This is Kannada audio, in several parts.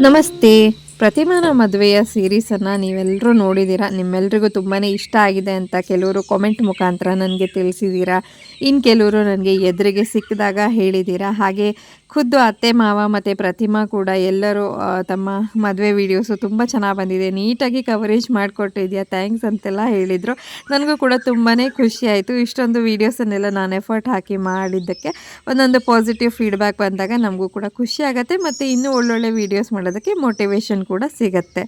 ನಮಸ್ತೆ. ಪ್ರತಿಮಾನ ಮದುವೆಯ ಸೀರೀಸನ್ನು ನೀವೆಲ್ಲರೂ ನೋಡಿದ್ದೀರಾ? ನಿಮ್ಮೆಲ್ರಿಗೂ ತುಂಬಾ ಇಷ್ಟ ಆಗಿದೆ ಅಂತ ಕೆಲವರು ಕಾಮೆಂಟ್ ಮುಖಾಂತರ ನನಗೆ ತಿಳಿಸಿದ್ದೀರಾ? ಇನ್ನು ಕೆಲವರು ನನಗೆ ಎದುರಿಗೆ ಸಿಕ್ಕಿದಾಗ ಹೇಳಿದ್ದೀರಾ? ಹಾಗೆ ಖುದ್ದು ಅತ್ತೆ, ಮಾವ ಮತ್ತು ಪ್ರತಿಮಾ ಕೂಡ ಎಲ್ಲರೂ ತಮ್ಮ ಮದುವೆ ವೀಡಿಯೋಸು ತುಂಬ ಚೆನ್ನಾಗಿ ಬಂದಿದೆ. ನೀಟಾಗಿ ಕವರೇಜ್ ಮಾಡಿಕೊಟ್ಟಿದ್ಯಾ? ಥ್ಯಾಂಕ್ಸ್ ಅಂತೆಲ್ಲ ಹೇಳಿದರು. ನನಗೂ ಕೂಡ ತುಂಬಾ ಖುಷಿ ಆಯಿತು. ಇಷ್ಟೊಂದು ವೀಡಿಯೋಸನ್ನೆಲ್ಲ ನಾನು ಎಫರ್ಟ್ ಹಾಕಿ ಮಾಡಿದ್ದಕ್ಕೆ, ಒಂದೊಂದು ಪಾಸಿಟಿವ್ ಫೀಡ್ಬ್ಯಾಕ್ ಬಂದಾಗ ನಮಗೂ ಕೂಡ ಖುಷಿ ಆಗುತ್ತೆ ಮತ್ತು ಇನ್ನೂ ಒಳ್ಳೊಳ್ಳೆ ವೀಡಿಯೋಸ್ ಮಾಡೋದಕ್ಕೆ ಮೋಟಿವೇಶನ್ ಕೂಡ ಸಿಗುತ್ತೆ.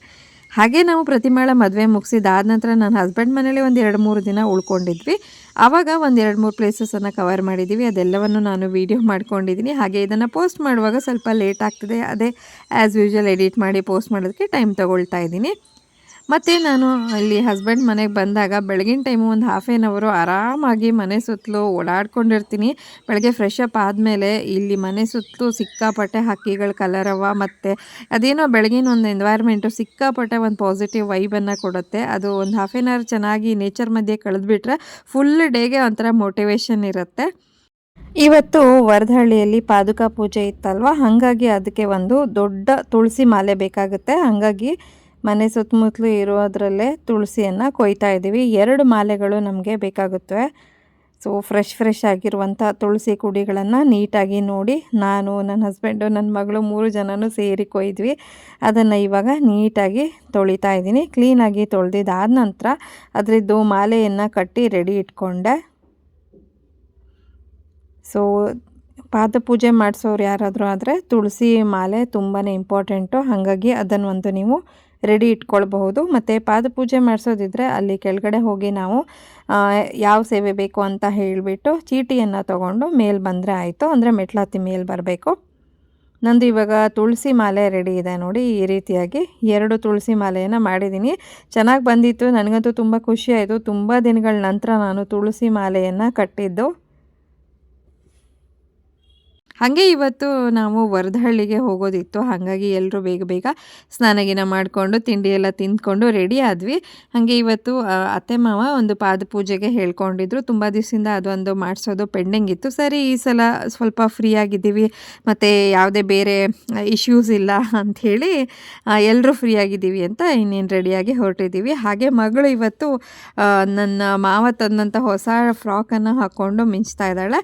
ಹಾಗೆ ನಾವು ಪ್ರತಿಮಾಳ ಮದುವೆ ಮುಗಿಸಿದಾದ ನಂತರ ನನ್ನ ಹಸ್ಬೆಂಡ್ ಮನೇಲಿ ಒಂದು ಎರಡು ಮೂರು ದಿನ ಉಳ್ಕೊಂಡಿದ್ವಿ. ಆವಾಗ ಒಂದು ಎರಡು ಮೂರು ಪ್ಲೇಸಸನ್ನು ಕವರ್ ಮಾಡಿದ್ದೀವಿ ಅದೆಲ್ಲವನ್ನು ನಾನು ವೀಡಿಯೋ ಮಾಡ್ಕೊಂಡಿದ್ದೀನಿ ಹಾಗೆ ಇದನ್ನು ಪೋಸ್ಟ್ ಮಾಡುವಾಗ ಸ್ವಲ್ಪ ಲೇಟ್ ಆಗ್ತದೆ. ಅದೇ ಆ್ಯಸ್ ಯೂಶ್ವಲ್ ಎಡಿಟ್ ಮಾಡಿ ಪೋಸ್ಟ್ ಮಾಡೋದಕ್ಕೆ ಟೈಮ್ ತೊಗೊಳ್ತಾ ಇದ್ದೀನಿ ಮತ್ತು ನಾನು ಅಲ್ಲಿ ಹಸ್ಬೆಂಡ್ ಮನೆಗೆ ಬಂದಾಗ ಬೆಳಗಿನ ಟೈಮು ಒಂದು ಹಾಫ್ ಆ್ಯನ್ ಅವರು ಆರಾಮಾಗಿ ಮನೆ ಸುತ್ತಲೂ ಓಡಾಡ್ಕೊಂಡಿರ್ತೀನಿ. ಬೆಳಗ್ಗೆ ಫ್ರೆಶ್ ಅಪ್ ಆದಮೇಲೆ ಇಲ್ಲಿ ಮನೆ ಸುತ್ತಲೂ ಸಿಕ್ಕಾಪಟ್ಟೆ ಹಕ್ಕಿಗಳ ಕಲರವ ಮತ್ತು ಅದೇನೋ ಬೆಳಗಿನ ಒಂದು ಎನ್ವೈರ್ಮೆಂಟು ಸಿಕ್ಕಾಪಟ್ಟೆ ಒಂದು ಪಾಸಿಟಿವ್ ವೈಬನ್ನು ಕೊಡುತ್ತೆ. ಅದು ಒಂದು ಹಾಫ್ ಆ್ಯನ್ ಅವರ್ ಚೆನ್ನಾಗಿ ನೇಚರ್ ಮಧ್ಯೆ ಕಳೆದ್ಬಿಟ್ರೆ ಫುಲ್ ಡೇಗೆ ಒಂಥರ ಮೋಟಿವೇಶನ್ ಇರುತ್ತೆ. ಇವತ್ತು ವರದಹಳ್ಳಿಯಲ್ಲಿ ಪಾದುಕಾ ಪೂಜೆ ಇತ್ತಲ್ವ? ಹಾಗಾಗಿ ಅದಕ್ಕೆ ಒಂದು ದೊಡ್ಡ ತುಳಸಿ ಮಾಲೆ ಬೇಕಾಗುತ್ತೆ. ಹಾಗಾಗಿ ಮನೆ ಸುತ್ತಮುತ್ತಲೂ ಇರೋದ್ರಲ್ಲೇ ತುಳಸಿಯನ್ನು ಕೊಯ್ತಾ ಇದ್ದೀವಿ. ಎರಡು ಮಾಲೆಗಳು ನಮಗೆ ಬೇಕಾಗುತ್ತವೆ ಸೊ ಫ್ರೆಶ್ ಫ್ರೆಶ್ ಆಗಿರುವಂಥ ತುಳಸಿ ಕುಡಿಗಳನ್ನು ನೀಟಾಗಿ ನೋಡಿ ನಾನು, ನನ್ನ ಹಸ್ಬೆಂಡು ನನ್ನ ಮಗಳು ಮೂರು ಜನನೂ ಸೇರಿ ಕೊಯ್ದ್ವಿ. ಅದನ್ನು ಇವಾಗ ನೀಟಾಗಿ ತೊಳಿತಾ ಇದ್ದೀನಿ. ಕ್ಲೀನಾಗಿ ತೊಳೆದಿದ್ದಾದ ನಂತರ ಅದರದ್ದು ಮಾಲೆಯನ್ನು ಕಟ್ಟಿ ರೆಡಿ ಇಟ್ಕೊಂಡೆ. ಸೊ ಪಾದಪೂಜೆ ಮಾಡಿಸೋರು ಯಾರಾದರೂ ಆದರೆ ತುಳಸಿ ಮಾಲೆ ತುಂಬಾ ಇಂಪಾರ್ಟೆಂಟು ಹಾಗಾಗಿ ಅದನ್ನು ಒಂದು ನೀವು ರೆಡಿ ಇಟ್ಕೊಳ್ಬಹುದು. ಮತ್ತು ಪಾದಪೂಜೆ ಮಾಡಿಸೋದಿದ್ರೆ ಅಲ್ಲಿ ಕೆಳಗಡೆ ಹೋಗಿ ನಾವು ಯಾವ ಸೇವೆ ಬೇಕು ಅಂತ ಹೇಳಿಬಿಟ್ಟು ಚೀಟಿಯನ್ನು ತಗೊಂಡು ಮೇಲೆ ಬಂದರೆ ಆಯಿತು. ಅಂದರೆ ಮೆಟ್ಲಾತಿ ಮೇಲೆ ಬರಬೇಕು. ನಂದು ಇವಾಗ ತುಳಸಿ ಮಾಲೆ ರೆಡಿ ಇದೆ ನೋಡಿ, ಈ ರೀತಿಯಾಗಿ ಎರಡು ತುಳಸಿ ಮಾಲೆಯನ್ನು ಮಾಡಿದ್ದೀನಿ. ಚೆನ್ನಾಗಿ ಬಂದಿತ್ತು. ನನಗಂತೂ ತುಂಬ ಖುಷಿ ಆಯಿತು. ತುಂಬ ದಿನಗಳ ನಂತರ ನಾನು ತುಳಸಿ ಮಾಲೆಯನ್ನು ಕಟ್ಟಿದ್ದು. ಹಾಗೆ ಇವತ್ತು ನಾವು ವರದಹಳ್ಳಿಗೆ ಹೋಗೋದಿತ್ತು. ಹಾಗಾಗಿ ಎಲ್ಲರೂ ಬೇಗ ಬೇಗ ಸ್ನಾನ ಗಿನ ಮಾಡಿಕೊಂಡು ತಿಂಡಿ ಎಲ್ಲ ತಿಂದ್ಕೊಂಡು ರೆಡಿ ಆದ್ವಿ. ಹಾಗೆ ಇವತ್ತು ಅತ್ತೆ ಮಾವ ಒಂದು ಪಾದ ಪೂಜೆಗೆ ಹೇಳ್ಕೊಂಡಿದ್ರು. ತುಂಬ ದಿವಸದಿಂದ ಅದೊಂದು ಮಾಡಿಸೋದು ಪೆಂಡಿಂಗ್ ಇತ್ತು. ಸರಿ, ಈ ಸಲ ಸ್ವಲ್ಪ ಫ್ರೀ ಆಗಿದ್ದೀವಿ. ಮತ್ತು ಯಾವುದೇ ಬೇರೆ ಇಶ್ಯೂಸ್ ಇಲ್ಲ ಅಂಥೇಳಿ ಎಲ್ಲರೂ ಫ್ರೀ ಆಗಿದ್ದೀವಿ ಅಂತ ಇನ್ನೇನು ರೆಡಿಯಾಗಿ ಹೊರಟಿದ್ದೀವಿ. ಹಾಗೆ ಮಗಳು ಇವತ್ತು ನನ್ನ ಮಾವ ತಂದಂಥ ಹೊಸ ಫ್ರಾಕನ್ನು ಹಾಕ್ಕೊಂಡು ಮಿಂಚ್ತಾ ಇದ್ದಾಳೆ.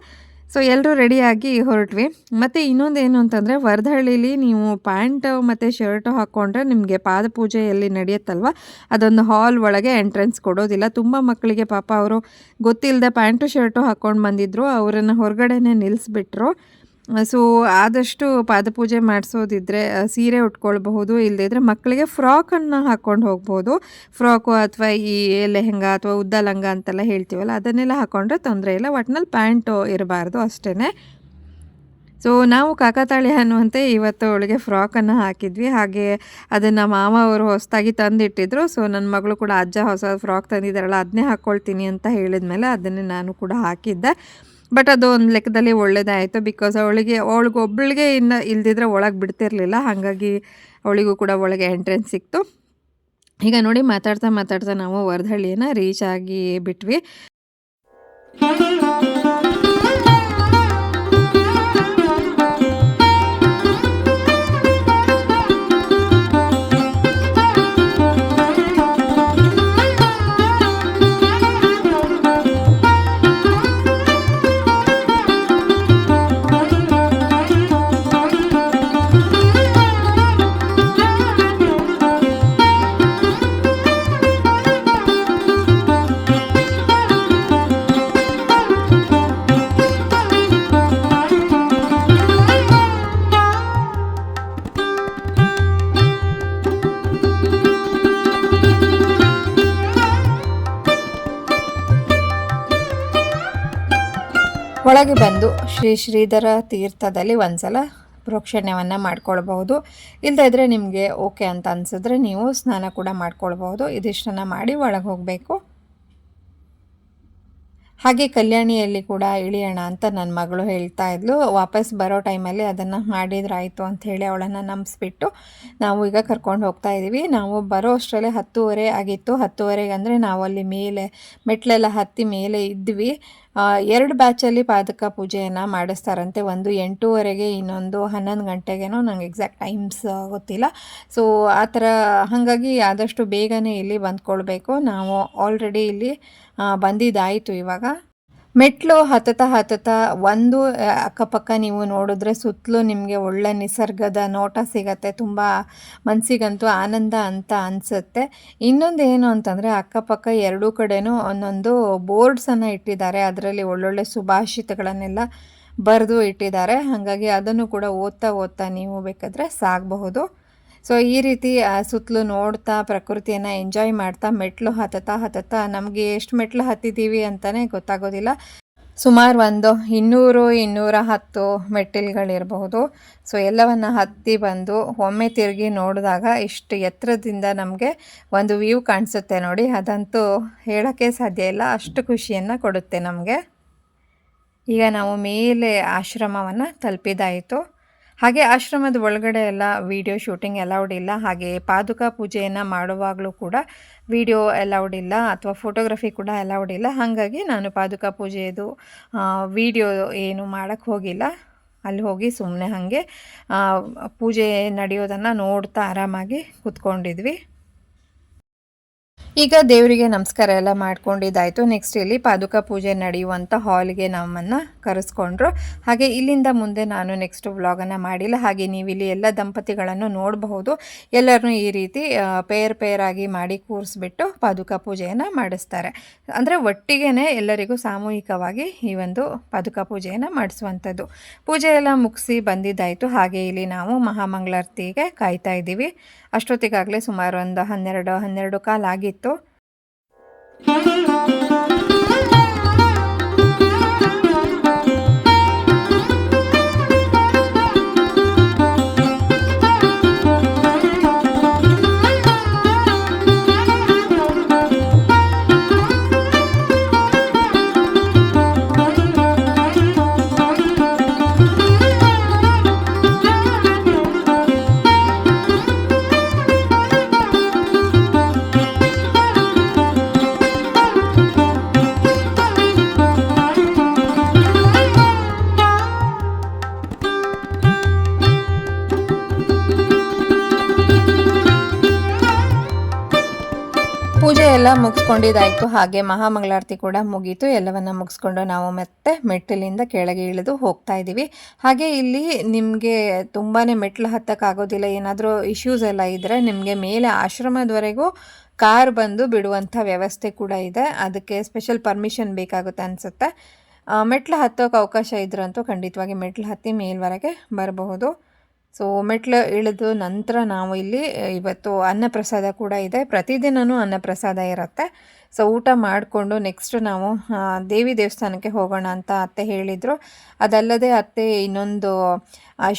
ಸೊ ಎಲ್ಲರೂ ರೆಡಿಯಾಗಿ ಹೊರಟ್ವಿ. ಮತ್ತು ಇನ್ನೊಂದು ಏನು ಅಂತಂದರೆ, ವರದಹಳ್ಳಿಲಿ ನೀವು ಪ್ಯಾಂಟ್ ಮತ್ತು ಶರ್ಟು ಹಾಕ್ಕೊಂಡ್ರೆ ನಿಮಗೆ ಪಾದಪೂಜೆಯಲ್ಲಿ ನಡೆಯುತ್ತಲ್ವ? ಅದೊಂದು ಹಾಲ್ ಒಳಗೆ ಎಂಟ್ರೆನ್ಸ್ ಕೊಡೋದಿಲ್ಲ. ತುಂಬ ಮಕ್ಕಳಿಗೆ ಪಾಪ ಅವರು ಗೊತ್ತಿಲ್ಲದೆ ಪ್ಯಾಂಟು, ಶರ್ಟು ಹಾಕ್ಕೊಂಡು ಬಂದಿದ್ದರು ಅವರನ್ನು ಹೊರಗಡೆನೇ ನಿಲ್ಲಿಸ್ಬಿಟ್ರು ಸೊ ಆದಷ್ಟು ಪಾದಪೂಜೆ ಮಾಡಿಸೋದಿದ್ರೆ ಸೀರೆ ಉಟ್ಕೊಳ್ಬಹುದು ಇಲ್ಲದಿದ್ರೆ ಮಕ್ಕಳಿಗೆ ಫ್ರಾಕನ್ನು ಹಾಕ್ಕೊಂಡು ಹೋಗ್ಬೋದು. ಫ್ರಾಕು ಅಥವಾ ಈ ಲೆಹೆಂಗಾ ಅಥವಾ ಉದ್ದ ಲಂಗ ಅಂತೆಲ್ಲ ಹೇಳ್ತೀವಲ್ಲ, ಅದನ್ನೆಲ್ಲ ಹಾಕ್ಕೊಂಡ್ರೆ ತೊಂದರೆ ಇಲ್ಲ. ಒಟ್ನಲ್ಲಿ ಪ್ಯಾಂಟು ಇರಬಾರ್ದು ಅಷ್ಟೇ ಸೊ ನಾವು ಕಾಕತಾಳಿ ಅನ್ನುವಂತೆ ಇವತ್ತು ಅವಳಿಗೆ ಫ್ರಾಕನ್ನು ಹಾಕಿದ್ವಿ. ಹಾಗೆ ಅದನ್ನು ಮಾಮ ಅವರು ಹೊಸದಾಗಿ ತಂದಿಟ್ಟಿದ್ರು. ಸೊ ನನ್ನ ಮಗಳು ಕೂಡ ಅಜ್ಜ ಹೊಸ ಫ್ರಾಕ್ ತಂದಿದ್ದಾರಲ್ಲ ಅದನ್ನೇ ಹಾಕ್ಕೊಳ್ತೀನಿ ಅಂತ ಹೇಳಿದ್ಮೇಲೆ ಅದನ್ನೇ ನಾನು ಕೂಡ ಹಾಕಿದ್ದೆ. ಬಟ್ ಅದು ಒಂದು ಲೆಕ್ಕದಲ್ಲಿ ಒಳ್ಳೇದಾಯಿತು ಬಿಕಾಸ್ ಅವಳಿಗೆ ಅವಳಿಗೆ ಒಬ್ಬಳಿಗೆ ಇನ್ನು ಇಲ್ದಿದ್ರೆ ಒಳಗೆ ಬಿಡ್ತಿರ್ಲಿಲ್ಲ. ಹಾಗಾಗಿ ಅವಳಿಗೂ ಕೂಡ ಒಳಗೆ ಎಂಟ್ರೆನ್ಸ್ ಸಿಕ್ತು. ಈಗ ನೋಡಿ ಮಾತಾಡ್ತಾ ಮಾತಾಡ್ತಾ ನಾವು ವರದಹಳ್ಳಿಯನ್ನು ರೀಚ್ ಆಗಿ ಬಿಟ್ವಿ. ಒಳಗೆ ಬಂದು ಶ್ರೀ ಶ್ರೀಧರ ತೀರ್ಥದಲ್ಲಿ ಒಂದ್ಸಲ ಪ್ರೋಕ್ಷಣ್ಯವನ್ನು ಮಾಡ್ಕೊಳ್ಬಹುದು. ಇಲ್ಲದೇ ಇದ್ದರೆ ನಿಮಗೆ ಓಕೆ ಅಂತ ಅನಿಸಿದ್ರೆ ನೀವು ಸ್ನಾನ ಕೂಡ ಮಾಡ್ಕೊಳ್ಬಹುದು. ಇದಿಷ್ಟನ್ನು ಮಾಡಿ ಒಳಗೆ ಹೋಗಬೇಕು. ಹಾಗೆ ಕಲ್ಯಾಣಿಯಲ್ಲಿ ಕೂಡ ಇಳಿಯೋಣ ಅಂತ ನನ್ನ ಮಗಳು ಹೇಳ್ತಾ ಇದ್ಲು. ವಾಪಸ್ ಬರೋ ಟೈಮಲ್ಲಿ ಅದನ್ನು ಮಾಡಿದ್ರಾಯಿತು ಅಂತ ಹೇಳಿ ಅವಳನ್ನು ನಂಬಿಸ್ಬಿಟ್ಟು ನಾವು ಈಗ ಕರ್ಕೊಂಡು ಹೋಗ್ತಾ ಇದ್ದೀವಿ ನಾವು ಬರೋ ಅಷ್ಟರಲ್ಲೇ ಹತ್ತುವರೆ ಆಗಿತ್ತು. ಹತ್ತುವರೆಗೆ ಅಂದರೆ ನಾವು ಅಲ್ಲಿ ಮೇಲೆ, ಮೆಟ್ಲೆಲ್ಲ ಹತ್ತಿ ಮೇಲೆ ಇದ್ವಿ. ಎರಡು ಬ್ಯಾಚಲ್ಲಿ ಪಾದಕ ಪೂಜೆಯನ್ನು ಮಾಡಿಸ್ತಾರಂತೆ. ಒಂದು ಎಂಟೂವರೆಗೆ, ಇನ್ನೊಂದು ಹನ್ನೊಂದು ಗಂಟೆಗೇನೋ, ನಂಗೆ ಎಕ್ಸಾಕ್ಟ್ ಟೈಮ್ಸ್ ಗೊತ್ತಿಲ್ಲ. ಸೊ ಆ ಥರ, ಹಾಗಾಗಿ ಆದಷ್ಟು ಬೇಗನೆ ಇಲ್ಲಿ ಬಂದ್ಕೊಳ್ಬೇಕು. ನಾವು ಆಲ್ರೆಡಿ ಇಲ್ಲಿ ಬಂದಿದ್ದಾಯಿತು ಇವಾಗ. ಮೆಟ್ಲು ಹತ್ತತಾ ಹತ್ತತಾ ಒಂದು ಅಕ್ಕಪಕ್ಕ ನೀವು ನೋಡಿದ್ರೆ ಸುತ್ತಲೂ ನಿಮಗೆ ಒಳ್ಳೆ ನಿಸರ್ಗದ ನೋಟ ಸಿಗತ್ತೆ, ತುಂಬ ಮನಸ್ಸಿಗಂತೂ ಆನಂದ ಅಂತ ಅನಿಸುತ್ತೆ. ಇನ್ನೊಂದು ಏನು ಅಂತಂದರೆ ಅಕ್ಕಪಕ್ಕ ಎರಡೂ ಕಡೆನೂ ಒಂದೊಂದು ಬೋರ್ಡ್ಸನ್ನು ಇಟ್ಟಿದ್ದಾರೆ, ಅದರಲ್ಲಿ ಒಳ್ಳೊಳ್ಳೆ ಸುಭಾಷಿತಗಳನ್ನೆಲ್ಲ ಬರೆದು ಇಟ್ಟಿದ್ದಾರೆ. ಹಾಗಾಗಿ ಅದನ್ನು ಕೂಡ ಓದ್ತಾ ಓದ್ತಾ ನೀವು ಬೇಕಾದರೆ ಸಾಗಬಹುದು. ಸೊ ಈ ರೀತಿ ಸುತ್ತಲೂ ನೋಡ್ತಾ, ಪ್ರಕೃತಿಯನ್ನು ಎಂಜಾಯ್ ಮಾಡ್ತಾ, ಮೆಟ್ಲು ಹತ್ತತಾ ಹತ್ತತಾ ನಮಗೆ ಎಷ್ಟು ಮೆಟ್ಲು ಹತ್ತಿದ್ದೀವಿ ಅಂತಲೇ ಗೊತ್ತಾಗೋದಿಲ್ಲ. ಸುಮಾರು ಒಂದು ಇನ್ನೂರು, ಇನ್ನೂರ ಹತ್ತು ಮೆಟ್ಟಿಲುಗಳಿರಬಹುದು ಸೊ ಎಲ್ಲವನ್ನು ಹತ್ತಿ ಬಂದು ಒಮ್ಮೆ ತಿರುಗಿ ನೋಡಿದಾಗ ಇಷ್ಟು ಎತ್ತರದಿಂದ ನಮಗೆ ಒಂದು ವ್ಯೂ ಕಾಣಿಸುತ್ತೆ ನೋಡಿ. ಅದಂತೂ ಹೇಳೋಕ್ಕೆ ಸಾಧ್ಯ ಇಲ್ಲ. ಅಷ್ಟು ಖುಷಿಯನ್ನು ಕೊಡುತ್ತೆ ನಮಗೆ. ಈಗ ನಾವು ಮೇಲೆ ಆಶ್ರಮವನ್ನು ತಲುಪಿದಾಯಿತು. ಹಾಗೆ ಆಶ್ರಮದ ಒಳಗಡೆ ಎಲ್ಲ ವಿಡಿಯೋ ಶೂಟಿಂಗ್ ಅಲೌಡ್ ಇಲ್ಲ. ಹಾಗೆ ಪಾದುಕ ಪೂಜೆಯನ್ನು ಮಾಡುವಾಗಲೂ ಕೂಡ ವಿಡಿಯೋ ಅಲೌಡ್ ಇಲ್ಲ ಅಥವಾ ಫೋಟೋಗ್ರಫಿ ಕೂಡ ಅಲೌಡ್ ಇಲ್ಲ. ಹಾಗಾಗಿ ನಾನು ಪಾದುಕ ಪೂಜೆಯದು ವಿಡಿಯೋ ಏನು ಮಾಡೋಕ್ಕೆ ಹೋಗಿಲ್ಲ. ಅಲ್ಲಿ ಹೋಗಿ ಸುಮ್ಮನೆ ಹಾಗೆ ಪೂಜೆ ನಡೆಯೋದನ್ನು ನೋಡ್ತಾ ಆರಾಮಾಗಿ ಕೂತ್ಕೊಂಡಿದ್ವಿ. ಈಗ ದೇವರಿಗೆ ನಮಸ್ಕಾರ ಎಲ್ಲ ಮಾಡ್ಕೊಂಡಿದ್ದಾಯಿತು. ನೆಕ್ಸ್ಟ್ ಇಲ್ಲಿ ಪಾದುಕ ಪೂಜೆ ನಡೆಯುವಂಥ ಹಾಲ್ಗೆ ನಮ್ಮನ್ನು ಕರೆಸ್ಕೊಂಡ್ರು. ಹಾಗೆ ಇಲ್ಲಿಂದ ಮುಂದೆ ನಾನು ನೆಕ್ಸ್ಟ್ ವ್ಲಾಗನ್ನು ಮಾಡಿಲ್ಲ. ಹಾಗೆ ನೀವು ಇಲ್ಲಿ ಎಲ್ಲ ದಂಪತಿಗಳನ್ನು ನೋಡಬಹುದು. ಎಲ್ಲರನ್ನೂ ಈ ರೀತಿ ಪೇರ್ ಪೇರ್ ಆಗಿ ಮಾಡಿ ಕೂರಿಸ್ಬಿಟ್ಟು ಪಾದುಕ ಪೂಜೆಯನ್ನು ಮಾಡಿಸ್ತಾರೆ. ಅಂದರೆ ಒಟ್ಟಿಗೆನೇ ಎಲ್ಲರಿಗೂ ಸಾಮೂಹಿಕವಾಗಿ ಈ ಒಂದು ಪಾದುಕ ಪೂಜೆಯನ್ನು ಮಾಡಿಸುವಂಥದ್ದು. ಪೂಜೆ ಎಲ್ಲ ಮುಗಿಸಿ ಬಂದಿದ್ದಾಯಿತು. ಹಾಗೆ ಇಲ್ಲಿ ನಾವು ಮಹಾಮಂಗಳಾರತಿಗೆ ಕಾಯ್ತಾ ಇದ್ದೀವಿ. ಅಷ್ಟೊತ್ತಿಗಾಗಲೇ ಸುಮಾರು ಒಂದು ಹನ್ನೆರಡು ಹನ್ನೆರಡು ಕಾಲು ಆಗಿತ್ತು. ಪೂಜೆ ಎಲ್ಲ ಮುಗಿಸ್ಕೊಂಡಿದ್ದಾಯಿತು. ಹಾಗೆ ಮಹಾಮಂಗಳಾರತಿ ಕೂಡ ಮುಗೀತು. ಎಲ್ಲವನ್ನ ಮುಗಿಸ್ಕೊಂಡು ನಾವು ಮತ್ತೆ ಮೆಟ್ಟಿಲಿಂದ ಕೆಳಗೆ ಇಳಿದು ಹೋಗ್ತಾ ಇದ್ದೀವಿ ಹಾಗೆ ಇಲ್ಲಿ ನಿಮಗೆ ತುಂಬಾ ಮೆಟ್ಲು ಹತ್ತಕ್ಕಾಗೋದಿಲ್ಲ. ಏನಾದರೂ ಇಶ್ಯೂಸ್ ಎಲ್ಲ ಇದ್ದರೆ ನಿಮಗೆ ಮೇಲೆ ಆಶ್ರಮದವರೆಗೂ ಕಾರ್ ಬಂದು ಬಿಡುವಂಥ ವ್ಯವಸ್ಥೆ ಕೂಡ ಇದೆ. ಅದಕ್ಕೆ ಸ್ಪೆಷಲ್ ಪರ್ಮಿಷನ್ ಬೇಕಾಗುತ್ತೆ ಅನಿಸುತ್ತೆ. ಮೆಟ್ಲು ಹತ್ತೋಕೆ ಅವಕಾಶ ಇದ್ರಂತೂ ಖಂಡಿತವಾಗಿ ಮೆಟ್ಲು ಹತ್ತಿ ಮೇಲ್ವರೆಗೆ ಬರಬಹುದು. ಸೊ ಮೆಟ್ಲು ಇಳಿದು ನಂತರ ನಾವು ಇಲ್ಲಿ ಇವತ್ತು ಅನ್ನಪ್ರಸಾದ ಕೂಡ ಇದೆ. ಪ್ರತಿದಿನವೂ ಅನ್ನಪ್ರಸಾದ ಇರುತ್ತೆ. ಸೊ ಊಟ ಮಾಡಿಕೊಂಡು ನೆಕ್ಸ್ಟ್ ನಾವು ದೇವಿ ದೇವಸ್ಥಾನಕ್ಕೆ ಹೋಗೋಣ ಅಂತ ಅತ್ತೆ ಹೇಳಿದರು. ಅದಲ್ಲದೆ ಅತ್ತೆ ಇನ್ನೊಂದು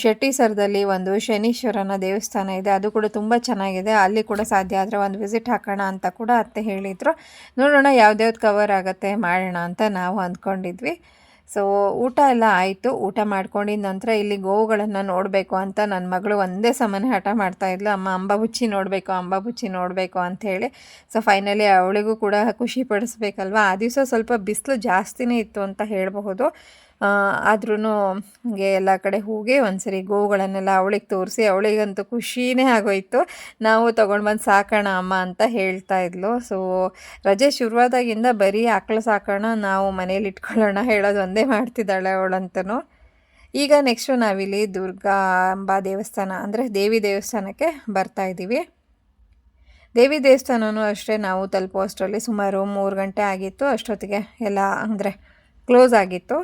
ಶೆಟ್ಟಿ ಶೆಟ್ಟಿಸರದಲ್ಲಿ ಒಂದು ಶನೀಶ್ವರನ ದೇವಸ್ಥಾನ ಇದೆ. ಅದು ಕೂಡ ತುಂಬ ಚೆನ್ನಾಗಿದೆ. ಅಲ್ಲಿ ಕೂಡ ಸಾಧ್ಯ ಆದರೆ ಒಂದು ವಿಸಿಟ್ ಹಾಕೋಣ ಅಂತ ಕೂಡ ಅತ್ತೆ ಹೇಳಿದರು. ನೋಡೋಣ ಯಾವ್ದು ಕವರ್ ಆಗುತ್ತೆ, ಮಾಡೋಣ ಅಂತ ನಾವು ಅಂದ್ಕೊಂಡಿದ್ವಿ. ಸೊ ಊಟ ಎಲ್ಲ ಆಯಿತು. ಊಟ ಮಾಡ್ಕೊಂಡಿದ್ದ ನಂತರ ಇಲ್ಲಿ ಗೋವುಗಳನ್ನು ನೋಡಬೇಕು ಅಂತ ನನ್ನ ಮಗಳು ಒಂದೇ ಸಮನೆ ಹಠ ಮಾಡ್ತಾ ಇದ್ಲು. ಅಮ್ಮ ಅಂಬಾಬುಚ್ಚಿ ನೋಡಬೇಕು ಅಂಬಾಬುಚ್ಚಿ ನೋಡಬೇಕು ಅಂಥೇಳಿ ಸೊ ಫೈನಲಿ ಅವಳಿಗೂ ಕೂಡ ಖುಷಿ ಪಡಿಸ್ಬೇಕಲ್ವ? ಆ ದಿವಸ ಸ್ವಲ್ಪ ಬಿಸಿಲು ಜಾಸ್ತಿನೇ ಇತ್ತು ಅಂತ ಹೇಳಬಹುದು. ಆದ್ರೂ ಹಂಗೆ ಎಲ್ಲ ಕಡೆ ಹೋಗಿ ಒಂದ್ಸರಿ ಗೋವುಗಳನ್ನೆಲ್ಲ ಅವಳಿಗೆ ತೋರಿಸಿ, ಅವಳಿಗಂತೂ ಖುಷಿನೇ ಆಗೋಯ್ತು. ನಾವು ತೊಗೊಂಡು ಬಂದು ಸಾಕೋಣ ಅಮ್ಮ ಅಂತ ಹೇಳ್ತಾ ಇದ್ಲು. ಸೊ ರಜೆ ಶುರುವಾದಾಗಿಂದ ಬರೀ ಆಕಳು ಸಾಕೋಣ, ನಾವು ಮನೇಲಿ ಇಟ್ಕೊಳ್ಳೋಣ ಹೇಳೋದು ಒಂದೇ ಮಾಡ್ತಿದ್ದಾಳೆ ಅವಳಂತೂ ಈಗ ನೆಕ್ಸ್ಟು ನಾವಿಲ್ಲಿ ದುರ್ಗಾ ಅಂಬಾ ದೇವಸ್ಥಾನ, ಅಂದರೆ ದೇವಿ ದೇವಸ್ಥಾನಕ್ಕೆ ಬರ್ತಾ ಇದ್ದೀವಿ ದೇವಿ ದೇವಸ್ಥಾನವೂ ಅಷ್ಟೇ ನಾವು ತಲುಪೋ ಅಷ್ಟರಲ್ಲಿ ಸುಮಾರು ಮೂರು ಗಂಟೆ ಆಗಿತ್ತು. ಅಷ್ಟೊತ್ತಿಗೆ ಎಲ್ಲ, ಅಂದರೆ ಕ್ಲೋಸ್ ಆಗಿತ್ತು.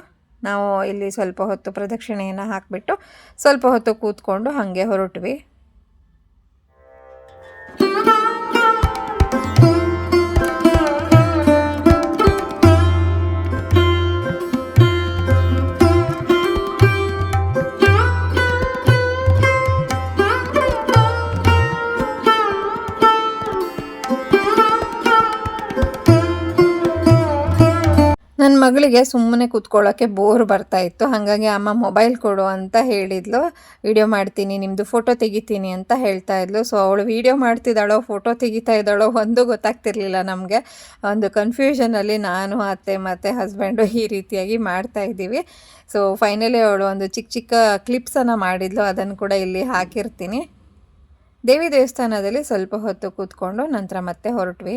ನಾವು ಇಲ್ಲಿ ಸ್ವಲ್ಪ ಹೊತ್ತು ಪ್ರದಕ್ಷಿಣೆಯನ್ನು ಹಾಕಿಬಿಟ್ಟು ಸ್ವಲ್ಪ ಹೊತ್ತು ಕೂತ್ಕೊಂಡು ಹಾಗೆ ಹೊರಟ್ವಿ. ನನ್ನ ಮಗಳಿಗೆ ಸುಮ್ಮನೆ ಕೂತ್ಕೊಳ್ಳೋಕ್ಕೆ ಬೋರ್ ಬರ್ತಾ ಇತ್ತು. ಹಾಗಾಗಿ ಅಮ್ಮ ಮೊಬೈಲ್ ಕೊಡು ಅಂತ ಹೇಳಿದ್ಲು. ವಿಡಿಯೋ ಮಾಡ್ತೀನಿ ನಿಮ್ಮದು ಫೋಟೋ ತೆಗಿತೀನಿ ಅಂತ ಹೇಳ್ತಾ ಇದ್ಲು. ಸೊ ಅವಳು ವಿಡಿಯೋ ಮಾಡ್ತಿದ್ದಾಳೋ ಫೋಟೋ ತೆಗಿತಾ ಇದ್ದಾಳೋ ಒಂದು ಗೊತ್ತಾಗ್ತಿರ್ಲಿಲ್ಲ ನಮಗೆ. ಒಂದು ಕನ್ಫ್ಯೂಷನಲ್ಲಿ ನಾನು, ಅತ್ತೆ ಮತ್ತು ಹಸ್ಬೆಂಡು ಈ ರೀತಿಯಾಗಿ ಮಾಡ್ತಾ ಇದ್ದೀವಿ. ಸೊ ಫೈನಲಿ ಅವಳು ಒಂದು ಚಿಕ್ಕ ಚಿಕ್ಕ ಕ್ಲಿಪ್ಸನ್ನು ಮಾಡಿದ್ಲು. ಅದನ್ನು ಕೂಡ ಇಲ್ಲಿ ಹಾಕಿರ್ತೀನಿ. ದೇವಿ ದೇವಸ್ಥಾನದಲ್ಲಿ ಸ್ವಲ್ಪ ಹೊತ್ತು ಕೂತ್ಕೊಂಡು ನಂತರ ಮತ್ತೆ ಹೊರಟ್ವಿ.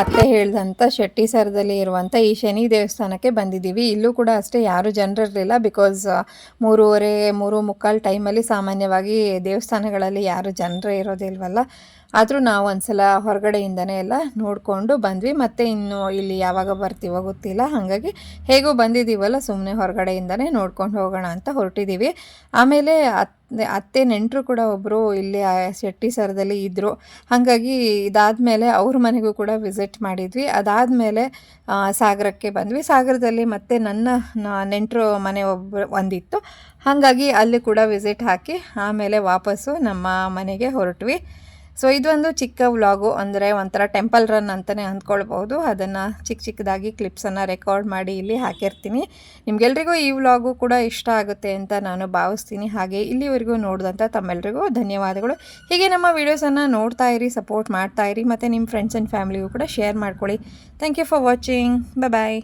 ಅತ್ತೆ ಹೇಳ್ದಂಥ ಶೆಟ್ಟಿ ಸರದಲ್ಲಿ ಇರುವಂಥ ಈ ಶನಿ ದೇವಸ್ಥಾನಕ್ಕೆ ಬಂದಿದ್ದೀವಿ. ಇಲ್ಲೂ ಕೂಡ ಅಷ್ಟೇ ಯಾರು ಜನರಿರಲಿಲ್ಲ ಬಿಕಾಸ್ ಮೂರುವರೆ, ಮೂರು ಮುಕ್ಕಾಲು ಟೈಮಲ್ಲಿ ಸಾಮಾನ್ಯವಾಗಿ ದೇವಸ್ಥಾನಗಳಲ್ಲಿ ಯಾರು ಜನರೇ ಇರೋದಿಲ್ವಲ್ಲ ಆದರೂ ನಾವು ಒಂದ್ಸಲ ಹೊರಗಡೆಯಿಂದನೇ ಎಲ್ಲ ನೋಡಿಕೊಂಡು ಬಂದ್ವಿ. ಮತ್ತು ಇನ್ನು ಇಲ್ಲಿ ಯಾವಾಗ ಬರ್ತೀವೋ ಗೊತ್ತಿಲ್ಲ. ಹಾಗಾಗಿ ಹೇಗೂ ಬಂದಿದ್ದೀವಲ್ಲ ಸುಮ್ಮನೆ ಹೊರಗಡೆಯಿಂದನೇ ನೋಡ್ಕೊಂಡು ಹೋಗೋಣ ಅಂತ ಹೊರಟಿದ್ದೀವಿ ಆಮೇಲೆ ಅತ್ತೆ ನೆಂಟರು ಕೂಡ ಒಬ್ಬರು ಇಲ್ಲಿ ಶೆಟ್ಟಿ ಸರದಲ್ಲಿ ಇದ್ದರು ಹಾಗಾಗಿ ಇದಾದಮೇಲೆ ಅವ್ರ ಮನೆಗೂ ಕೂಡ ವಿಸಿಟ್ ಮಾಡಿದ್ವಿ. ಅದಾದಮೇಲೆ ಸಾಗರಕ್ಕೆ ಬಂದ್ವಿ. ಸಾಗರದಲ್ಲಿ ಮತ್ತೆ ನನ್ನ ನೆಂಟರು ಮನೆ ಒಬ್ಬರು ಒಂದಿತ್ತು. ಹಾಗಾಗಿ ಅಲ್ಲಿ ಕೂಡ ವಿಸಿಟ್ ಹಾಕಿ ಆಮೇಲೆ ವಾಪಸ್ಸು ನಮ್ಮ ಮನೆಗೆ ಹೊರಟ್ವಿ. ಸೊ ಇದೊಂದು ಚಿಕ್ಕ ವ್ಲಾಗು, ಅಂದರೆ ಒಂಥರ ಟೆಂಪಲ್ ರನ್ ಅಂತಲೇ ಅಂದ್ಕೊಳ್ಬೋದು ಅದನ್ನು ಚಿಕ್ಕ ಚಿಕ್ಕದಾಗಿ ಕ್ಲಿಪ್ಸನ್ನು ರೆಕಾರ್ಡ್ ಮಾಡಿ ಇಲ್ಲಿ ಹಾಕಿರ್ತೀನಿ. ನಿಮಗೆಲ್ರಿಗೂ ಈ ವ್ಲಾಗು ಕೂಡ ಇಷ್ಟ ಆಗುತ್ತೆ ಅಂತ ನಾನು ಭಾವಿಸ್ತೀನಿ. ಹಾಗೆ ಇಲ್ಲಿವರೆಗೂ ನೋಡಿದಂಥ ತಮ್ಮೆಲ್ಲರಿಗೂ ಧನ್ಯವಾದಗಳು. ಹೀಗೆ ನಮ್ಮ ವೀಡಿಯೋಸನ್ನು ನೋಡ್ತಾ ಇರಿ, ಸಪೋರ್ಟ್ ಮಾಡ್ತಾ ಇರಿ, ಮತ್ತು ನಿಮ್ಮ ಫ್ರೆಂಡ್ಸ್ ಆ್ಯಂಡ್ ಫ್ಯಾಮಿಲಿಗೂ ಕೂಡ ಶೇರ್ ಮಾಡ್ಕೊಳ್ಳಿ. Thank you for watching bye